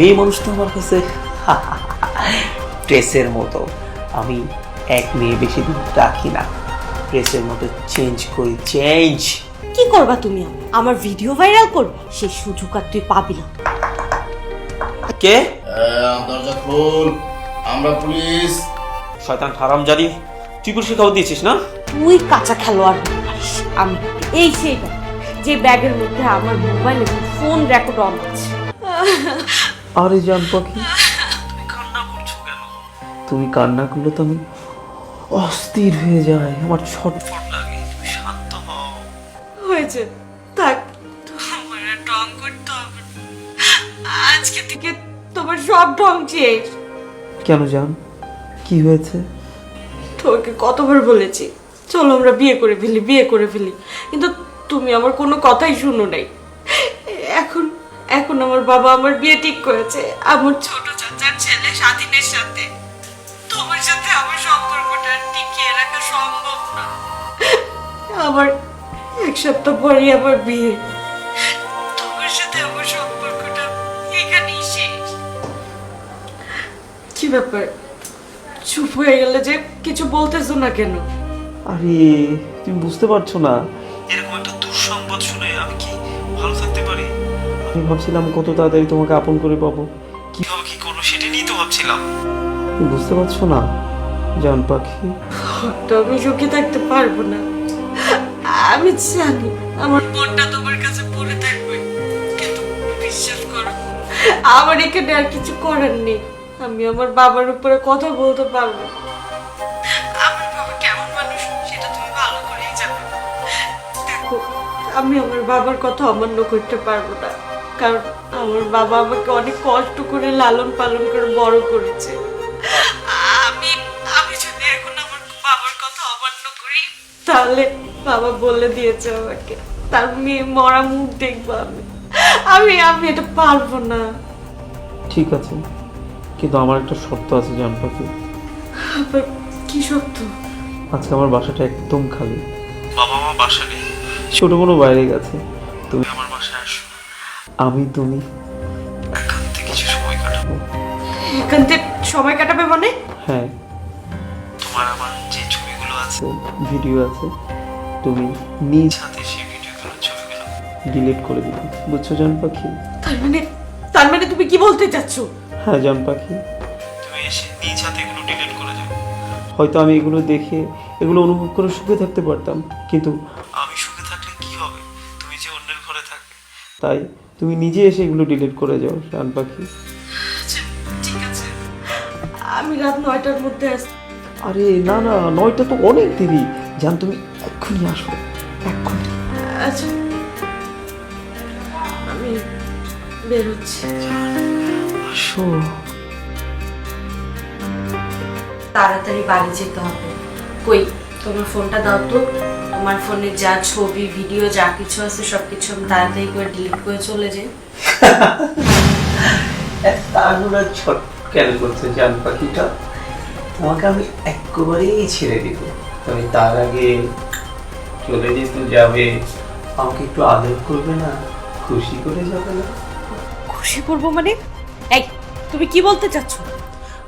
মেয়ে মানুষ তো আমার কাছে ড্রেসের মতো। আমি এক মেয়ে বেশি দিন রাখি না। ড্রেসের মতো চেঞ্জ করি চেঞ্জ কি করবা তুমি আমার? আমার ভিডিও ভাইরাল করবা সেই সুযোগ আর তুই পাবি না। কে? আহ, দরজা খোল। আমরা পুলিশ। শয়তান হারাম জারি তুই কুরসি খাবার দিয়েছিস না? তুই কাঁচা খেলোয়াড় হতে পারিস আমি এই সেই ব্যাগ। যে ব্যাগের মধ্যে আমার মোবাইল এবং ফোন রেকর্ড অন আছে। আরে জান পাখি। তুমি কান্না করছ কেন? তুমি কান্না করলে তো আমি অস্থির হয়ে যায় আমার ছটফট লাগে তুমি শান্ত হও। হয়েছে থাক। তোমার আর ঢং করতে হবে আজকে থেকে তোমার সব ঢং চেঞ্জ কেন জান? কি হয়েছে? তোমাকে কতবার বলেছি চলো আমরা বিয়ে করে ফেলি বিয়ে করে ফেলি। কিন্তু তুমি আমার কোনো কথাই শুনো নাই। এখন আমার বাবা আমার বিয়ে ঠিক করেছে আমার ছোট চাচার ছেলে স্বাধীনের সাথে। তোমার সাথে আমার সম্পর্কটা টিকিয়ে রাখা সম্ভব না। আমার এক সপ্তাহ পরেই আমার বিয়ে। তোমার সাথে আমার সম্পর্কটা এখানেই শেষ। কি ব্যাপার? চুপ হয়ে গেলে যে কিছু বলতেছো না কেন? আরে তুমি বুঝতে পারছ না। এরকম একটা দুঃসংবাদ শুনে আমি কি ভালো থাকতে পারি আমি ভাবছিলাম কত তাড়াতাড়ি তোমাকে আপন করে পাবো। কীভাবে কি করব সেটা নিয়েই তো ভাবছিলাম। তুমি বুঝতে পারছ না? জান পাখি। তো আমি সুখে থাকতে পারব না। আমি জানি আমার মনটা তোমার কাছে পড়ে থাকবে। কিন্তু বিশ্বাস করো আমার এখানে আর কিছু করার নেই। আমি আমার বাবার উপরে কথা বলতে পারব আমার বাবা কেমন মানুষ সেটা তুমি ভালো করেই জানো। দেখো আমি আমার বাবার কথা অমান্য করতে পারব না। কারণ আমার বাবা আমাকে অনেক কষ্ট করে লালন পালন করে বড় করেছে। আমি আমি যদি এখন আমার বাবার কথা অমান্য করি? তাহলে বাবা বলে দিয়েছে আমাকে। তার মেয়ে মরা মুখ দেখব আমি। আমি আমি এটা পারব না। ঠিক আছে কিন্তু আমার একটা শর্ত আছে জান পাখি কি? সত্য আজকে আমার বাসাটা একদম খালি। বাবা মা বাসা নেই। ছোট কোনো বাইরে গেছে। তুমি আমার বাসায় আসো। আমি তুমি। একান্তে কিছু সময় কাটাবো। এখান থেকে সময় কাটাবে মানে? হ্যাঁ। তোমার আমার যে ছবিগুলো আছে। ভিডিও আছে তুমি নিজ হাতে সেই ভিডিওগুলো ছবিগুলো। ডিলিট করে দিবে। বুঝছ জান পাখি? তার মানে তার মানে তুমি কি বলতে চাচ্ছ? হ্যাঁ জান পাখি। তুমি এসে নিজ হাতে এগুলো ডিলিট করে যাও হয়তো আমি এগুলো দেখে এগুলো অনুভব করে সুখে থাকতে পারতাম। কিন্তু আমি সুখে থাকলে কি হবে? তুমি যে অন্যের ঘরে থাকবে। তাই তুমি নিজে এসে এগুলো ডিলিট করে যাও জান পাখি। আচ্ছা ঠিক আছে। আমি রাত নয়টার মধ্যে আসছি আরে না না নয়টা তো অনেক দেরি। জান তুমি এক্ষুনি আসো এক্ষুনি। আচ্ছা। আমি বেরোচ্ছি আসো। তাড়াতাড়ি বাড়ি যেতে হবে। কই তোমার ফোনটা দাও তো। তোমার ফোনে যা ছবি ভিডিও যা কিছু আছে সব কিছু আমি তাড়াতাড়ি করে ডিলিট করে চলে যাই। তাড়াহুড়া ছট কেন করছে জান পাখিটা? তোমাকে আমি একেবারেই ছেড়ে দিব। তুমি তার আগে চলে যেতে যাবে। আমাকে একটু আদর করবে না? খুশি করে যাবে না? খুশি করব মানে? এই তুমি কি বলতে চাচ্ছ?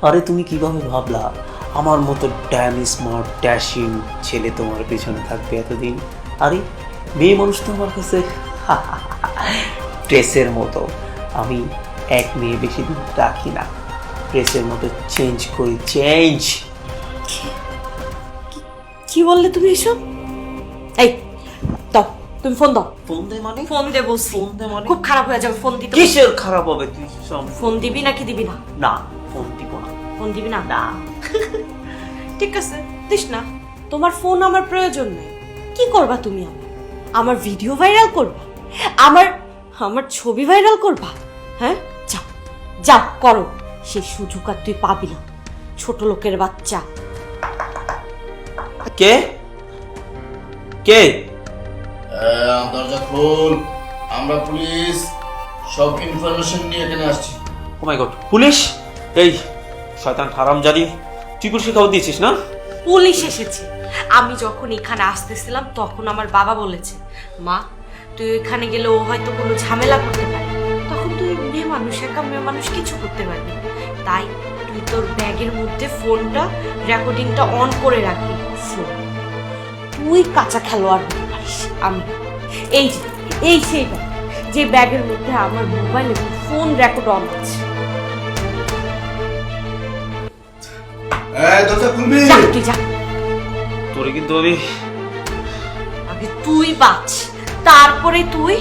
আরে তুমি কীভাবে ভাবলা? আমার মতো ড্যাম স্মার্ট ড্যাশিং ছেলে তোমার পেছনে থাকবে এতদিন। আরে মেয়ে মানুষ তো আমার কাছে ড্রেসের মতো। আমি এক মেয়ে বেশি দিন রাখি না। ড্রেসের মতো চেঞ্জ করি চেঞ্জ। কি বললে তুমি এসব? এই দাও তুমি ফোন দাও। ফোন দে মানে? ফোন দে বলছি। ফোন দে মানে? খুব খারাপ হয়ে যাবে ফোন দিতে কিসের খারাপ হবে? তুই সব ফোন দিবি নাকি দিবি না? না ফোন দিব না। ফোন দিবি না? না। ঠিক আছে দিস না। তোমার ফোন আমার প্রয়োজন নেই। কি করবা তুমি আমার? আমার ভিডিও ভাইরাল করবা? আমার আমার ছবি ভাইরাল করবা? হ্যাঁ? যাও যাও করো। সেই সুযোগ আর তুই পাবি না। ছোট লোকের বাচ্চা। কে? কে? দরজা খোল। আমরা পুলিশ সব ইনফরমেশন নিয়ে এখানে আসছি। Oh my god police? এই শয়তান হারাম জারি তুই কুরসি খাবার দিয়েছিস না? পুলিশ এসেছে। আমি যখন এখানে আসতেছিলাম, তখন আমার বাবা বলেছে, মা, তুই এখানে গেলে ও হয়তো কোনো ঝামেলা করতে পারে। তখন তুই মেয়ে মানুষ, একা মেয়ে মানুষ কিছু করতে পারবি তাই তুই তোর ব্যাগের মধ্যে ফোনটা, রেকর্ডিংটা অন করে রাখবি। ফোন। তুই কাঁচা খেলোয়াড় হতে পারিস, আমি। এই এই সেই যে ব্যাগের মধ্যে আমার মোবাইল এবং ফোন রেকর্ড অন আছে। দরজা খুলবি? যা তুই যা। তোরে কিন্তু আমি আগে তুই বাঁচ তারপরে তুই